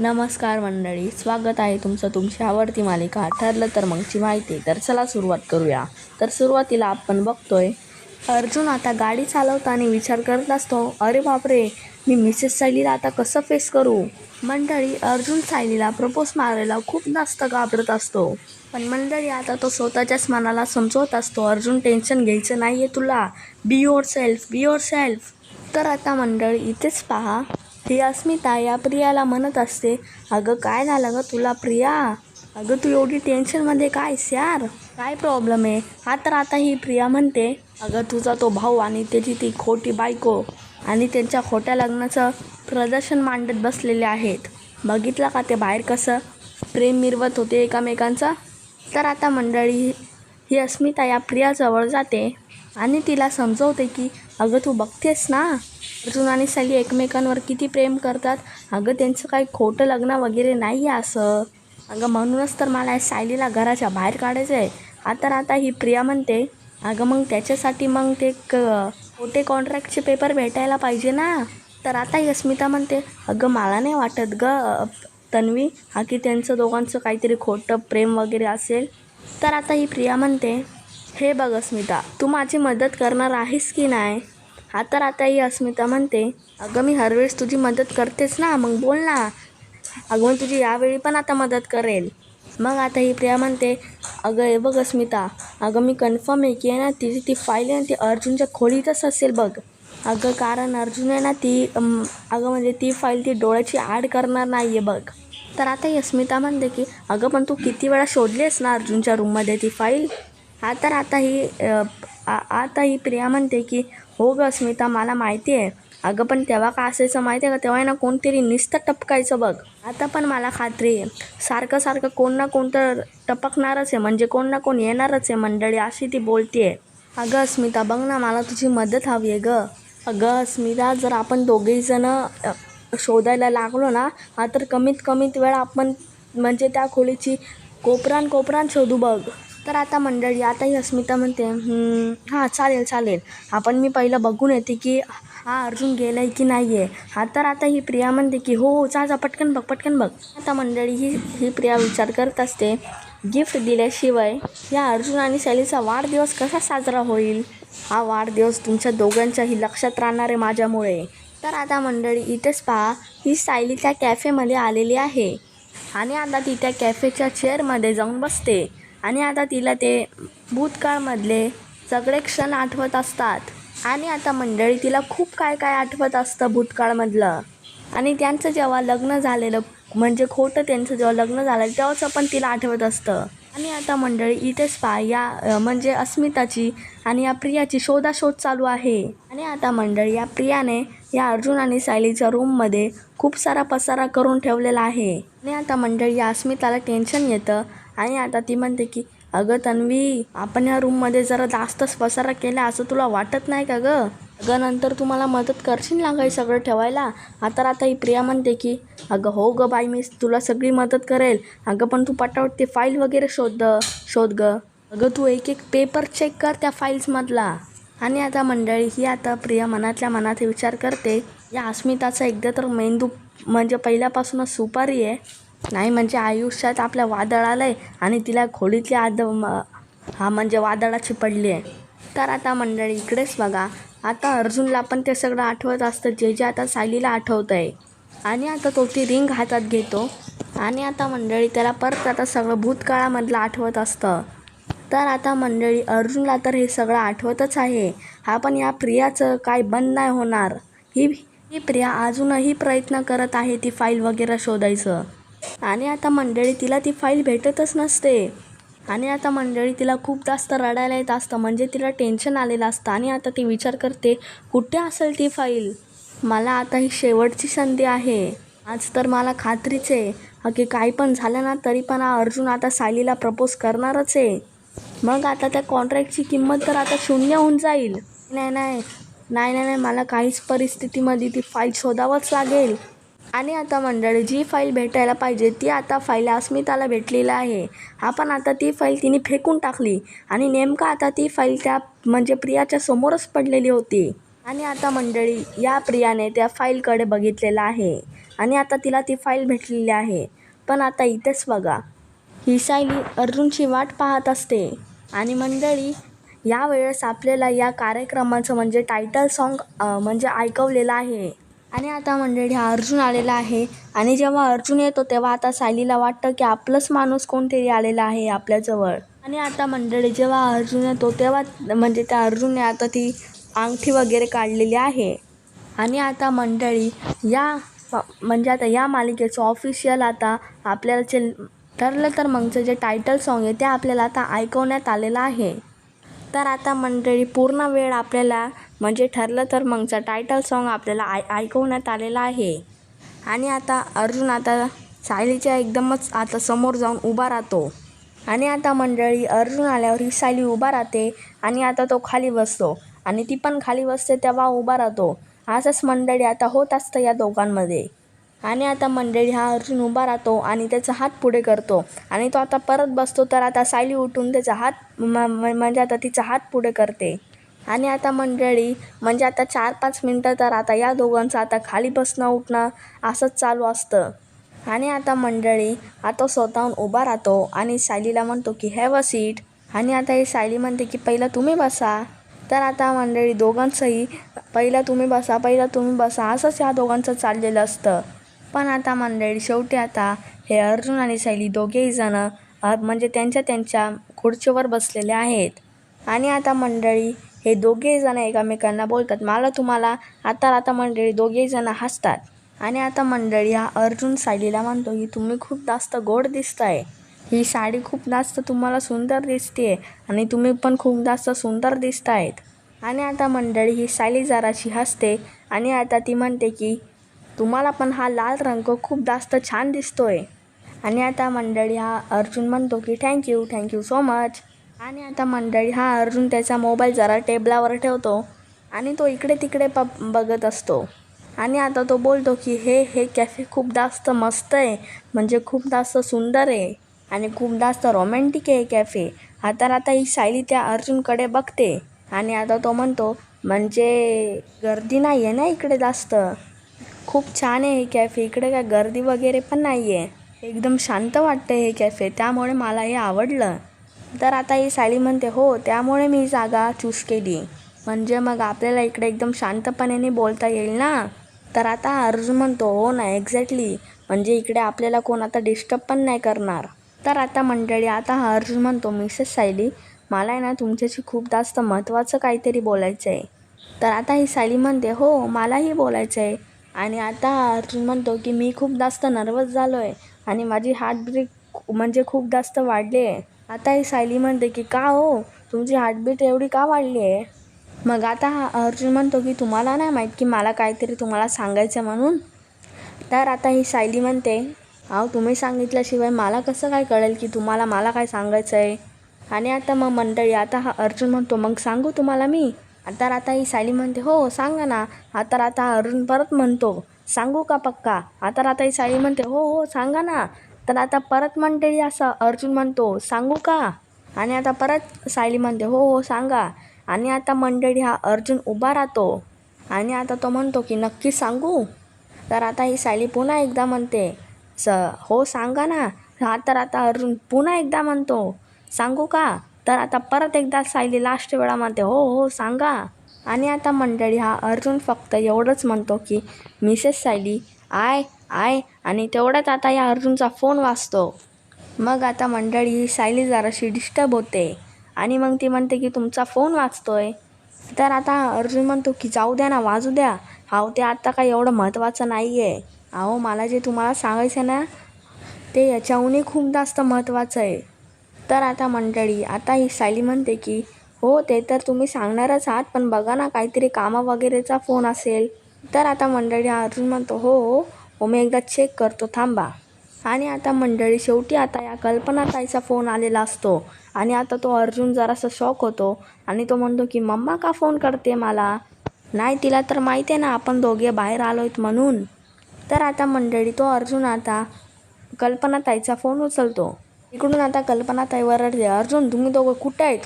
नमस्कार मंडळी स्वागत आहे तुमचं तुमची आवडती मालिका. ठरलं तर मगची माहिती तर चला सुरुवात करूया. तर सुरुवातीला आपण बघतोय अर्जुन आता गाडी चालवताना विचार करत असतो अरे बापरे मी मिसेस सायलीला आता कसं फेस करू? मंडळी अर्जुन सायलीला प्रपोज मारायला खूप जास्त घाबरत असतो. पण मंडळी आता तो स्वतःच्याच मनाला समजवत असतो अर्जुन टेन्शन घ्यायचं नाही आहे तुला. Be yourself be yourself तर आता मंडळी इथेच पहा. ही अस्मिता या प्रियाला म्हणत असते अगं काय झालं ग तुला प्रिया? अगं तू एवढी टेन्शनमध्ये काय यार? काय प्रॉब्लेम आहे? हा तर आता ही प्रिया म्हणते अगं तुझा तो भाऊ आणि त्याची ती खोटी बायको आणि त्यांच्या खोट्या लग्नाचं प्रदर्शन मांडत बसलेले आहेत. बघितलं का ते बाहेर कसं प्रेम मिरवत होते एकामेकांचं? तर आता मंडळी ही अस्मिता या प्रियाजवळ जाते आणि तिला समजवते की अगं तू बघतेस ना अर्जुन आणि साली एकमेकांवर किती प्रेम करतात? अगं त्यांचं काही खोटं लग्न वगैरे नाही आहे असं. अगं म्हणूनच तर मला या सायलीला घराच्या बाहेर काढायचं आहे आता आता ही प्रिया म्हणते. अगं मग त्याच्यासाठी मग ते क खोटे कॉन्ट्रॅक्टचे पेपर भेटायला पाहिजे ना? तर आता ही अस्मिता म्हणते अगं मला नाही वाटत ग तन्वी हा की त्यांचं दोघांचं काहीतरी खोटं प्रेम वगैरे असेल. तर आता ही प्रिया म्हणते हे बघ अस्मिता तू माझी मदत करणार आहेस की नाही? हा तर आता ही अस्मिता म्हणते अगं मी हरवेळेस तुझी मदत करतेच ना मग बोल ना. अगं मग तुझी यावेळी पण आता मदत करेल. मग आता ही प्रिया म्हणते अगं हे बघ अस्मिता अगं मी कन्फर्म आहे की आहे ना तिची ती फाईल आहे ना ती अर्जुनच्या खोलीतच असेल बघ. अगं कारण अर्जुन आहे ना ती अगं म्हणजे ती फाईल ती डोळ्याची आड करणार नाही आहे बघ. तर आता ही अस्मिता म्हणते की अगं पण तू किती वेळा शोधलीस ना अर्जुनच्या रूममध्ये ती फाईल हा तर आता ही आ- आता ही प्रिया म्हणते की हो ग अस्मिता मला माहिती आहे. अगं पण तेव्हा का असायचं माहिती आहे का? तेव्हा आहे ना कोणतरी नुसतं टपकायचं बघ. आता पण मला खात्री आहे. सारखं सारखं कोण ना कोण तर टपकणारच आहे. म्हणजे कोण ना कोण येणारच आहे मंडळी अशी ती बोलते अगं अस्मिता बघ ना मला तुझी मदत हवी आहे ग. अगं अस्मिता जर आपण दोघेहीजणं शोधायला लागलो ना हा तर कमीत कमीत वेळ आपण म्हणजे त्या खोलीची कोपरान कोपरान शोधू बघ. तर आता मंडळी आताही अस्मिता म्हणते हां चालेल चालेल. आपण मी पहिलं बघून येते की हा अर्जुन गेला आहे की नाही आहे हा तर आता ही प्रिया म्हणते की हो हो, जा पटकन बघ पटकन बघ. आता मंडळी ही ही प्रिया विचार करत असते गिफ्ट दिल्याशिवाय या अर्जुन आणि शैलीचा वाढदिवस कसा साजरा होईल? हा वाढदिवस तुमच्या दोघांच्याही लक्षात राहणार आहे माझ्यामुळे. तर आता मंडळी इथेच पहा ही सायली त्या कॅफेमध्ये आलेली आहे. आणि आता ती त्या कॅफेच्या चेअरमध्ये जाऊन बसते. आणि आता तिला ते भूतकाळमधले सगळे क्षण आठवत असतात. आणि आता मंडळी तिला खूप काय काय आठवत असतं भूतकाळमधलं. आणि त्यांचं जेव्हा लग्न झालेलं म्हणजे खोटं त्यांचं जेव्हा लग्न झालं तेव्हाचं पण तिला आठवत असतं. आणि आता मंडळी इथेच पहा या म्हणजे अस्मिताची आणि या प्रियाची शोधाशोध चालू आहे. आणि आता मंडळी या प्रियाने या अर्जुन आणि सायलीच्या रूममध्ये खूप सारा पसारा करून ठेवलेला आहे. आणि आता मंडळी या अस्मिताला टेन्शन येतं आणि आता ती म्हणते की अगं तन्वी आपण या रूममध्ये जरा जास्तच पसारा केला असं तुला वाटत नाही का गं? अगं नंतर तू मला मदत करशील ना काही सगळं ठेवायला? आता आता ही प्रिया म्हणते की अगं हो गं बाई मी तुला सगळी मदत करेल. अगं पण तू पटावट ते फाईल वगैरे शोध शोध गं. अगं तू एक एक पेपर चेक कर त्या फाईल्समधला आणि आता मंडळी ही आता प्रिया मनातल्या मनात विचार करते या अस्मिताचा एकदा तर मेंदू म्हणजे पहिल्यापासूनच सुपारी आहे. नाही म्हणजे आयुष्यात आपल्या वादळ आलं आहे आणि तिला खोलीतली आद म- हा म्हणजे वादळाची पडली आहे. तर आता मंडळी इकडेच बघा. आता अर्जुनला पण ते सगळं आठवत असतं जे जे आता सायलीला आठवतं आहे आणि आता तो ती रिंग हातात घेतो. आणि आता मंडळी त्याला परत आता सगळं भूतकाळामधलं आठवत असतं. तर आता मंडळी अर्जुनला तर हे सगळं आठवतच आहे. हा पण या प्रियाचं काय बंद नाही होणार. ही ही प्रिया अजूनही प्रयत्न करत आहे ती फाईल वगैरे शोधायचं. आणि आता मंडळी तिला ती फाईल भेटतच नसते. आणि आता मंडळी तिला खूप जास्त रडायला येत असतं. म्हणजे तिला टेन्शन आलेलं असतं. आणि आता ती विचार करते कुठे असेल ती फाईल? मला आता ही शेवटची संधी आहे. आज तर मला खात्रीच आहे. की काही पण झालं ना तरी पण हा अर्जुन आता सायलीला प्रपोज करणारच आहे. मग आता त्या कॉन्ट्रॅक्टची किंमत तर आता शून्य होऊन जाईल. नाही नाही. नाही नाही नाही. मला काहीच परिस्थितीमध्ये ती फाईल शोधावंच लागेल. आणि आता मंडळी जी फाईल भेटायला पाहिजे ती आता फाईल अस्मिताला भेटलेला आहे. आपण आता ती फाईल तिने फेकून टाकली. आणि नेमकं आता ती फाईल त्या म्हणजे प्रियाच्या समोरच पडलेली होती. आणि आता मंडळी या प्रियाने त्या फाईलकडे बघितलेलं आहे. आणि आता तिला ती फाईल भेटलेली आहे. पण आता इथेच बघा. ही सायली अर्जुनची वाट पाहत असते. आणि मंडळी यावेळेस आपल्याला या कार्यक्रमाचं म्हणजे टायटल सॉन्ग म्हणजे ऐकवलेलं आहे. आणि आता मंडळी हा अर्जुन आलेला आहे. आणि जेव्हा अर्जुन येतो तेव्हा आता सायलीला वाटतं की आपलंच माणूस कोणतरी आलेला आहे आपल्याजवळ. आणि आता मंडळी जेव्हा अर्जुन येतो तेव्हा म्हणजे त्या अर्जुनने आता ती अंगठी वगैरे काढलेली आहे. आणि आता मंडळी या म्हणजे आता या मालिकेचं ऑफिशियल आता आपल्याला जे ठरलं तर मगचं जे टायटल सॉन्ग आहे ते आपल्याला आता ऐकवण्यात आलेलं आहे. तर आता मंडळी पूर्ण वेळ आपल्याला म्हणजे ठरलं तर मगचा टायटल सॉन्ग आपल्याला आय ऐकवण्यात आलेला आहे. आणि आता अर्जुन आता सायलीच्या एकदमच आता समोर जाऊन उभा राहतो. आणि आता मंडळी अर्जुन आल्यावर ही सायली उभा राहते आणि आता तो खाली बसतो. आणि ती पण खाली बसते तेव्हा उभा राहतो. असंच मंडळी आता होत असतं या दोघांमध्ये. आणि आता मंडळी हा अर्जुन उभा राहतो आणि त्याचा हात पुढे करतो. आणि तो आता परत बसतो तर आता सायली उठून त्याचा हात म- म्हणजे आता तिचा हात पुढे करते. आणि आता मंडळी म्हणजे आता चार पाच मिनटं तर आता या दोघांचं आता खाली बसणं उठणं असंच चालू असतं. आणि आता मंडळी आता स्वतःहून उभा राहतो आणि सायलीला म्हणतो की हॅव अ सीट आणि आता ही सायली म्हणते की पहिला तुम्ही बसा. तर आता मंडळी दोघांचंही पहिला तुम्ही बसा पहिला तुम्ही बसा असंच या दोघांचं चाललेलं असतं. पण आता मंडळी शेवटी आता हे अर्जुन आणि सायली दोघेही जणं म्हणजे त्यांच्या त्यांच्या खुर्चीवर बसलेले आहेत. आणि आता मंडळी हे दोघेही जण एकमेकांना बोलतात. मला तुम्हाला आता आता मंडळी दोघेही जण हसतात. आणि आता मंडळी हा अर्जुन सायलीला म्हणतो की तुम्ही खूप जास्त गोड दिसताय. ही साडी खूप जास्त तुम्हाला सुंदर दिसते आणि तुम्ही पण खूप जास्त सुंदर दिसतायत. आणि आता मंडळी ही सायली जराशी हसते आणि आता ती म्हणते की तुम्हाला पण हा लाल रंग खूप जास्त छान दिसतोय. आणि आता मंडळी हा अर्जुन म्हणतो की थँक्यू थँक्यू सो मच. आणि आता मंडळी हा अर्जुन त्याचा मोबाईल जरा टेबलावर ठेवतो आणि तो इकडे तिकडे प बघत असतो. आणि आता तो बोलतो की हे हे कॅफे खूप जास्त मस्त आहे. म्हणजे खूप जास्त सुंदर आहे. आणि खूप जास्त रोमॅन्टिक आहे कॅफे हा तर आता ही सायली त्या अर्जुनकडे बघते. आणि आता तो म्हणतो म्हणजे गर्दी नाही आहे ना इकडे जास्त? खूप छान आहे हे कॅफे इकडे काय गर्दी वगैरे पण नाही आहे एकदम शांत वाटतं हे कॅफे त्यामुळे मला हे आवडलं. तर आता ही सायली म्हणते हो त्यामुळे मी जागा चूज केली. म्हणजे मग आपल्याला इकडे एकदम शांतपणे बोलता येईल ना? तर आता अर्जुन म्हणतो हो ना एक्झॅक्टली म्हणजे इकडे आपल्याला कोण आता डिस्टर्ब पण नाही करणार. तर आता मंडळी आता हा अर्जुन म्हणतो मिसेस सायली मला आहे ना तुमच्याशी खूप जास्त महत्त्वाचं काहीतरी बोलायचं आहे तर आता ही सायली म्हणते हो मलाही बोलायचं आहे आणि आता अर्जुन म्हणतो की मी खूप जास्त नर्वस झालो आहे आणि माझी हार्टब्रेक म्हणजे खूप जास्त वाढली आहे आता ही सायली म्हणते की का हो? तुमची हार्टबीट एवढी का वाढली आहे? मग आता हा अर्जुन म्हणतो की तुम्हाला नाही माहीत की मला काहीतरी तुम्हाला सांगायचं म्हणून? तर आता ही सायली म्हणते अहो तुम्ही सांगितल्याशिवाय मला कसं काय कळेल की तुम्हाला मला काय सांगायचं आहे आणि आता मग मंडळी आता हा अर्जुन म्हणतो मग सांगू तुम्हाला मी? तर आता ही सायली म्हणते हो सांगा ना. आता आता अर्जुन परत म्हणतो सांगू का पक्का? आता आता ही सायली म्हणते हो हो सांगा ना. तर आता परत मंडळी असं अर्जुन म्हणतो सांगू का? आणि आता परत सायली म्हणते हो हो सांगा. आणि आता मंडळी हा अर्जुन उभा राहतो आणि आता तो म्हणतो की नक्की सांगू? तर आता ही सायली पुन्हा एकदा म्हणते स हो सांगा ना. हा तर आता अर्जुन पुन्हा एकदा म्हणतो सांगू का? तर आता परत एकदा सायली लास्ट वेळा म्हणते हो हो सांगा. आणि आता मंडळी हा अर्जुन फक्त एवढंच म्हणतो की मिसेस सायली आय आय आणि तेवढ्यात आता या अर्जुनचा फोन वाचतो मग आता मंडळी ही सायली जराशी डिस्टर्ब होते. आणि मग ती म्हणते की तुमचा फोन वाचतोय तर आता अर्जुन म्हणतो की जाऊ द्या ना वाजू द्या. हो ते आता काही एवढं महत्त्वाचं नाही आहे अहो मला जे तुम्हाला सांगायचं आहे ना ते याच्याहूनही खूप जास्त महत्त्वाचं आहे तर आता मंडळी आता ही सायली म्हणते की हो ते तर तुम्ही सांगणारच आहात पण बघा ना काहीतरी कामा वगैरेचा फोन असेल. तर आता मंडळी अर्जुन म्हणतो हो हो हो मी एकदा चेक करतो थांबा. आणि आता मंडळी शेवटी आता या कल्पनाताईचा फोन आलेला असतो. आणि आता तो अर्जुन जरासा शॉक होतो आणि तो म्हणतो की मम्मा का फोन करते मला? नाही तिला तर माहिती आहे ना आपण दोघे बाहेर आलो आहेत म्हणून. तर आता मंडळी तो अर्जुन आता कल्पनाताईचा फोन उचलतो. इकडून आता कल्पनाताई वरडते अर्जुन तुम्ही दोघं कुठं आहेत?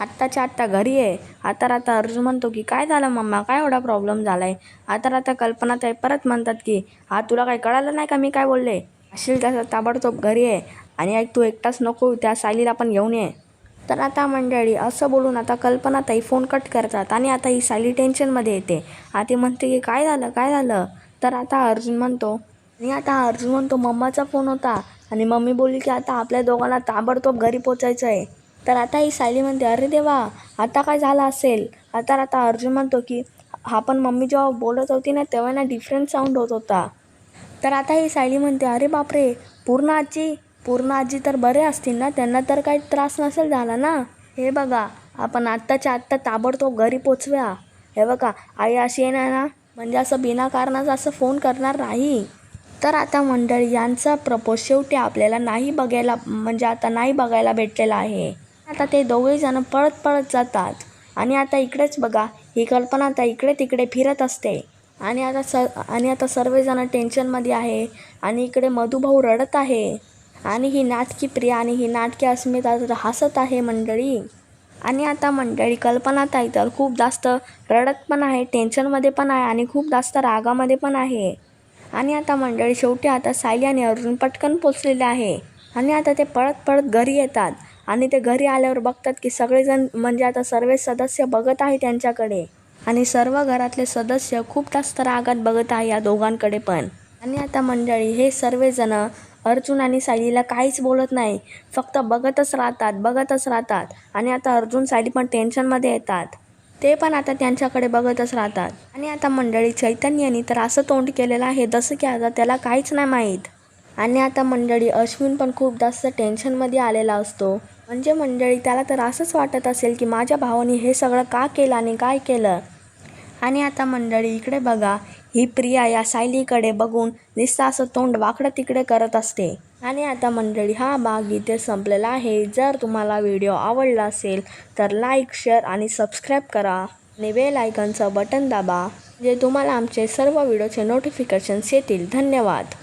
आत्ताच्या आत्ता घरी आहे. आता आता अर्जुन म्हणतो की काय झालं मम्मा? काय एवढा प्रॉब्लेम झाला आहे आता आता कल्पना ताई परत म्हणतात की हा तुला काय कळालं नाही का मी काय बोलले? असेल त्याचा ताबडतोब घरी आहे. आणि ऐक तू एकटाच नको त्या सायलीला पण घेऊन ये. तर आता मंडळी असं बोलून आता कल्पना ताई फोन कट करतात आणि आता ही सायली टेन्शनमध्ये येते. आधी म्हणते की काय झालं? काय झालं? तर आता अर्जुन म्हणतो आणि आता अर्जुन म्हणतो मम्माचा फोन होता. आणि मम्मी बोलली की आता आपल्या दोघांना ताबडतोब घरी पोचायचं आहे तर आता ही सायली म्हणते अरे देवा आता काय झालं असेल? आता आता अर्जुन म्हणतो की हा पण मम्मी जेव्हा बोलत होती ना तेव्हा ना डिफरंट साऊंड होत होता. तर आता ही सायली म्हणते अरे बापरे पूर्ण आजी पूर्ण आजी तर बरे असतील ना? त्यांना तर काही त्रास नसेल झाला ना? हे बघा आपण आत्ताच्या आत्ता ताबडतोब घरी पोचव्या. हे बघा आई अशी येणार ना म्हणजे असं बिनाकारणाचं असं फोन करणार नाही. तर आता मंडळी यांचा प्रपोज शेवटी आपल्याला नाही बघायला म्हणजे आता नाही बघायला भेटलेला आहे. आता ते दोघेजणं पळत पळत जातात. आणि आता इकडेच बघा ही कल्पना आता इकडे तिकडे फिरत असते. आणि आता स आणि आता सर्वजण टेन्शनमध्ये आहे आणि इकडे मधुभाऊ रडत आहे. आणि ही नाटकी प्रिया आणि ही नाटकी अस्मिता तर हसत आहे मंडळी. आणि आता मंडळी कल्पना ताई तर खूप जास्त रडत पण आहे टेन्शनमध्ये पण आहे आणि खूप जास्त रागामध्ये पण आहे. आणि आता मंडळी शेवटी आता सायली आणि अरुण पटकन पोचलेले आहे. आणि आता ते पळत पळत घरी येतात. आणि ते घरी आल्यावर बघतात की सगळेजण म्हणजे आता सर्व सदस्य बघत आहे त्यांच्याकडे. आणि सर्व घरातले सदस्य खूप जास्त रागात बघत आहे या दोघांकडे पण. आणि आता मंडळी हे सर्वजण अर्जुन आणि सायलीला काहीच बोलत नाही. फक्त बघतच राहतात बघतच राहतात. आणि आता अर्जुन सायली पण टेन्शनमध्ये येतात. ते पण आता त्यांच्याकडे बघतच राहतात. आणि आता मंडळी चैतन्याने तर असं तोंड केलेलं आहे जसं की आता त्याला काहीच नाही माहीत. आणि आता मंडळी अश्विन पण खूप जास्त टेन्शनमध्ये आलेला असतो. म्हणजे मंडळी त्याला तर असंच वाटत असेल की माझ्या भावाने हे सगळं का केलं आणि काय केलं? आणि आता मंडळी इकडे बघा ही प्रिया या सायलीकडे बघून निस्ता असं तोंड वाकडं तिकडे करत असते. आणि आता मंडळी हा भाग इथे संपलेला आहे. जर तुम्हाला व्हिडिओ आवडला असेल तर लाईक शेअर आणि सबस्क्राईब करा आणि बेल आयकनचं बटन दाबा जे तुम्हाला आमचे सर्व व्हिडिओचे नोटिफिकेशन्स येतील. धन्यवाद.